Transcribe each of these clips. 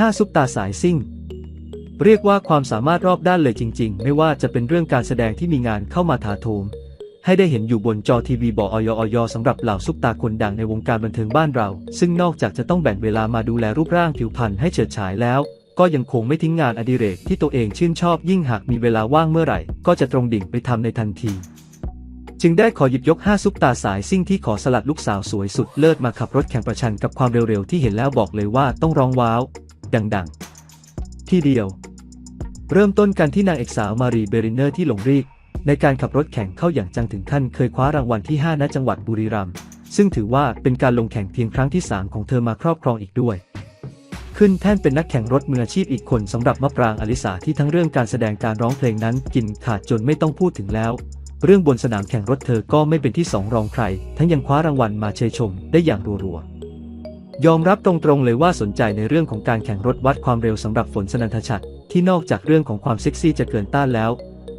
5 ซุปตาสายซิ่ง เรียกว่าความสามารถรอบด้านเลยจริง ๆ ไม่ว่าจะเป็นเรื่องการแสดงที่มีงานเข้ามาถาโถม ให้ได้เห็นอยู่บนจอทีวีบอกออยออยสำหรับเหล่าซุปตาคนดังในวงการบันเทิงบ้านเรา ซึ่งนอกจากจะต้องแบ่งเวลามาดูแลรูปร่างผิวพรรณให้เฉิดฉายแล้ว ก็ยังคงไม่ทิ้งงานอดิเรกที่ตัวเองชื่นชอบยิ่งหากมีเวลาว่างเมื่อไหร่ ก็จะตรงดิ่งไปทำในทันทีจึงได้ขอหยิบยก 5 ซุปตาสายซิ่งที่ขอสลัดลูกสาวสวยสุดเลิศมาขับรถแข่งประชันกับความเร็วๆ ที่เห็นแล้วบอกเลยว่าต้องร้องว้าว ดังๆ ที่เดียว เริ่มต้นกันที่นางเอกสาวมารีเบรินเนอร์ที่หลงรีก ในการขับรถแข่งเข้าอย่างจังถึงขั้นเคยคว้ารางวัลที่ 5 ณจังหวัดบุรีรัมย์ซึ่งถือว่าเป็นการลงแข่งเพียงครั้งที่ 3 ของเธอมาครอบครองอีกด้วย ขึ้นแท่นเป็นนักแข่งรถมืออาชีพอีกคนสำหรับมะปรางอลิสาที่ทั้งเรื่องการแสดงการร้องเพลงนั้นกินขาดจนไม่ต้องพูดถึงแล้ว เรื่องบนสนามแข่งรถเธอก็ไม่เป็นที่สองรองใคร ทั้งยังคว้ารางวัลมาเชยชมได้อย่างรัวๆ ยอมรับตรงๆเลยว่าสนใจในเรื่องของการแข่งรถวัดความเร็วสำหรับฝนสนันทชัดที่นอกจากเรื่องของความเซ็กซี่จะเกินต้านแล้ว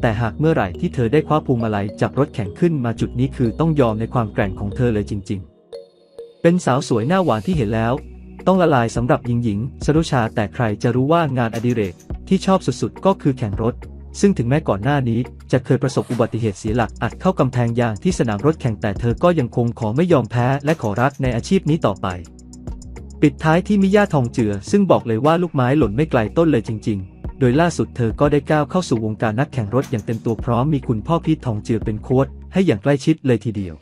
แต่หากเมื่อไหร่ที่เธอได้คว้าพวงมาลัยจากรถแข่งขึ้นมาจุดนี้คือต้องยอมในความแกร่งของเธอเลยจริง ๆ เป็นสาวสวยหน้าหวานที่เห็นแล้ว ต้องละลายสำหรับหญิงหญิงสรุชาแต่ใครจะรู้ว่างานอดิเรกที่ชอบสุดๆ ก็คือแข่งรถ ซึ่งถึงแม้ก่อนหน้านี้จะเคยประสบอุบัติเหตุเสียหลักอัดเข้ากำแพงยางที่สนามรถแข่งแต่เธอก็ยังคงขอไม่ยอมแพ้และขอรักในอาชีพนี้ต่อไป ปิดท้ายที่มิย่าทองเจือ ซึ่งบอกเลยว่าลูกไม้หล่นไม่ไกลต้นเลยจริง ๆ โดยล่าสุดเธอก็ได้ก้าวเข้าสู่วงการนักแข่งรถอย่างเต็มตัวพร้อมมีคุณพ่อพีททองเจือเป็นโค้ชให้อย่างใกล้ชิดเลยทีเดียว